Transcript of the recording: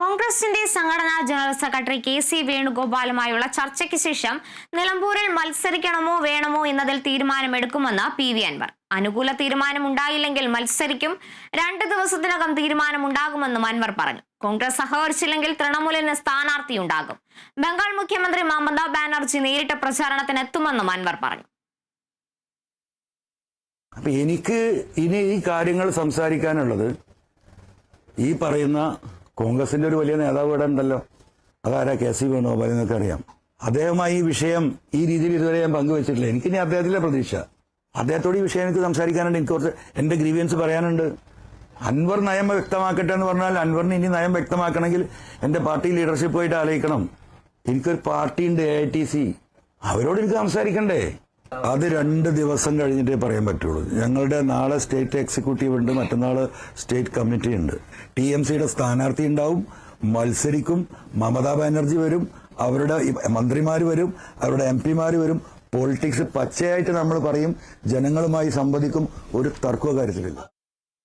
കോൺഗ്രസിന്റെ സംഘടനാ general secretary K C വേണുഗോപാലുമായുള്ള ചർച്ചയ്ക്ക് ശേഷം നിലമ്പൂരിൽ മത്സരിക്കണമോ വേണമോ എന്നതിൽ തീരുമാനമെടുക്കുമെന്ന് പി വി അൻവർ. അനുകൂല തീരുമാനം ഉണ്ടായില്ലെങ്കിൽ മത്സരിക്കും. രണ്ട് ദിവസത്തിനകം തീരുമാനമുണ്ടാകുമെന്നും അൻവർ പറഞ്ഞു. കോൺഗ്രസ് സഹകരിച്ചില്ലെങ്കിൽ തൃണമൂലിന് സ്ഥാനാർത്ഥി ഉണ്ടാകും ബംഗാൾ മുഖ്യമന്ത്രി മമതാ ബാനർജി നേരിട്ട് പ്രചാരണത്തിന് എത്തുമെന്നും അൻവർ പറഞ്ഞു. എനിക്ക് ഇനി ഈ കാര്യങ്ങൾ സംസാരിക്കാനുള്ളത് ഈ പറയുന്ന കോൺഗ്രസിന്റെ ഒരു വലിയ നേതാവ് ഇവിടെ ഉണ്ടല്ലോ. അതാരാ? കെ സി വേണുഗോപാൽ എന്നൊക്കെ അറിയാം. അദ്ദേഹമായി ഈ വിഷയം ഈ രീതിയിൽ ഇതുവരെ ഞാൻ പങ്കുവച്ചിട്ടില്ല. എനിക്ക് ഇനി അദ്ദേഹത്തിലെ പ്രതീക്ഷ. അദ്ദേഹത്തോട് ഈ വിഷയം എനിക്ക് സംസാരിക്കാനുണ്ട്. എനിക്ക് കുറച്ച് എന്റെ ഗ്രീവിയൻസ് പറയാനുണ്ട്. അൻവർ നയം വ്യക്തമാക്കട്ടെ എന്ന് പറഞ്ഞാൽ അൻവറിന് ഇനി നയം വ്യക്തമാക്കണമെങ്കിൽ എന്റെ പാർട്ടി ലീഡർഷിപ്പ് ആയിട്ട് ആലോചിക്കണം. എനിക്കൊരു പാർട്ടി ഉണ്ട് എ ഐ ടി സി. അവരോട് എനിക്ക് സംസാരിക്കണ്ടേ? അത് രണ്ട് ദിവസം കഴിഞ്ഞിട്ടേ പറയാൻ പറ്റുള്ളൂ. ഞങ്ങളുടെ നാളെ സ്റ്റേറ്റ് എക്സിക്യൂട്ടീവ് ഉണ്ട് മറ്റന്നാൾ സ്റ്റേറ്റ് കമ്മിറ്റി ഉണ്ട്. ടി എം സിയുടെ സ്ഥാനാർത്ഥി ഉണ്ടാവും മത്സരിക്കും മമതാ ബാനർജി വരും അവരുടെ മന്ത്രിമാർ വരും അവരുടെ എം പിമാർ വരും. പൊളിറ്റിക്സ് പച്ചയായിട്ട് നമ്മൾ പറയും ജനങ്ങളുമായി സംവദിക്കും ഒരു തർക്കവും കാര്യത്തിലില്ല.